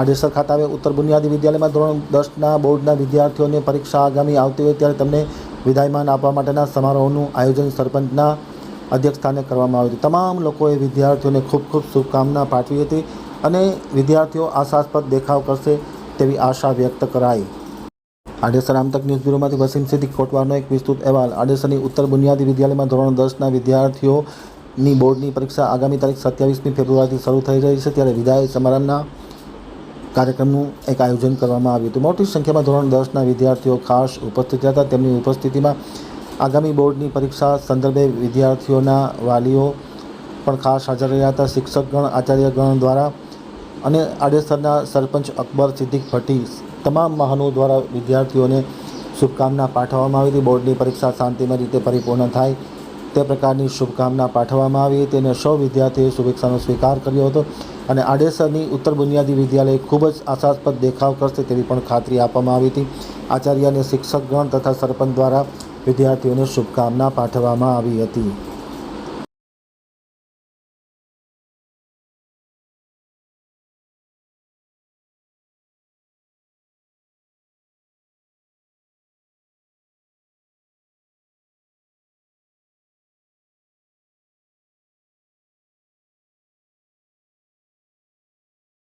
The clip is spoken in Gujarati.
આડેસર ખાતે આવે ઉત્તર બુનિયાદી વિદ્યાલયમાં ધોરણ દસના બોર્ડના વિદ્યાર્થીઓને પરીક્ષા આગામી આવતી હોય ત્યારે તેમને વિદાયમાન આપવા માટેના સમારોહનું આયોજન સરપંચના અધ્યક્ષસ્થાને કરવામાં આવ્યું હતું. તમામ લોકોએ વિદ્યાર્થીઓને ખૂબ ખૂબ શુભકામના પાઠવી હતી અને વિદ્યાર્થીઓ આશાસ્પદ દેખાવ કરશે તેવી આશા વ્યક્ત કરાઈ. આડેસર આમતક ન્યૂઝ બ્યુરોમાંથી વસીમ સિદ્દીક કોટવારનો એક વિસ્તૃત અહેવાલ. આડેસરની ઉત્તર બુનિયાદી વિદ્યાલયમાં ધોરણ દસના વિદ્યાર્થીઓની બોર્ડની પરીક્ષા આગામી તારીખ સત્યાવીસમી ફેબ્રુઆરીથી શરૂ થઈ રહી છે. ત્યારે વિદાય સમારંભના કાર્યક્રમનું એક આયોજન કરવામાં આવ્યું હતું. મોટી સંખ્યામાં ધોરણ દસના વિદ્યાર્થીઓ ખાસ ઉપસ્થિત હતા. તેમની ઉપસ્થિતિમાં આગામી બોર્ડની પરીક્ષા સંદર્ભે વિદ્યાર્થીઓના વાલીઓ પણ ખાસ હાજર રહ્યા હતા. શિક્ષકગણ, આચાર્યગણ દ્વારા અને આડેસરના સરપંચ અકબર સિદ્દીક ભટ્ટી તમામ વાહનો દ્વારા વિદ્યાર્થીઓને શુભકામના પાઠવવામાં આવી હતી. બોર્ડની પરીક્ષા શાંતિમય રીતે પરિપૂર્ણ થાય તે પ્રકારની શુભકામના પાઠવવામાં આવી. હતી અને સૌ વિદ્યાર્થીઓએ શુભેચ્છાનો સ્વીકાર કર્યો હતો અને આડેસરની ઉત્તર બુનિયાદી વિદ્યાલય ખૂબ જ આશાસ્પદ દેખાવ કરશે તેવી પણ ખાતરી આપવામાં આવી હતી. આચાર્ય અને શિક્ષકગણ તથા સરપંચ દ્વારા વિદ્યાર્થીઓને શુભકામના પાઠવવામાં આવી હતી.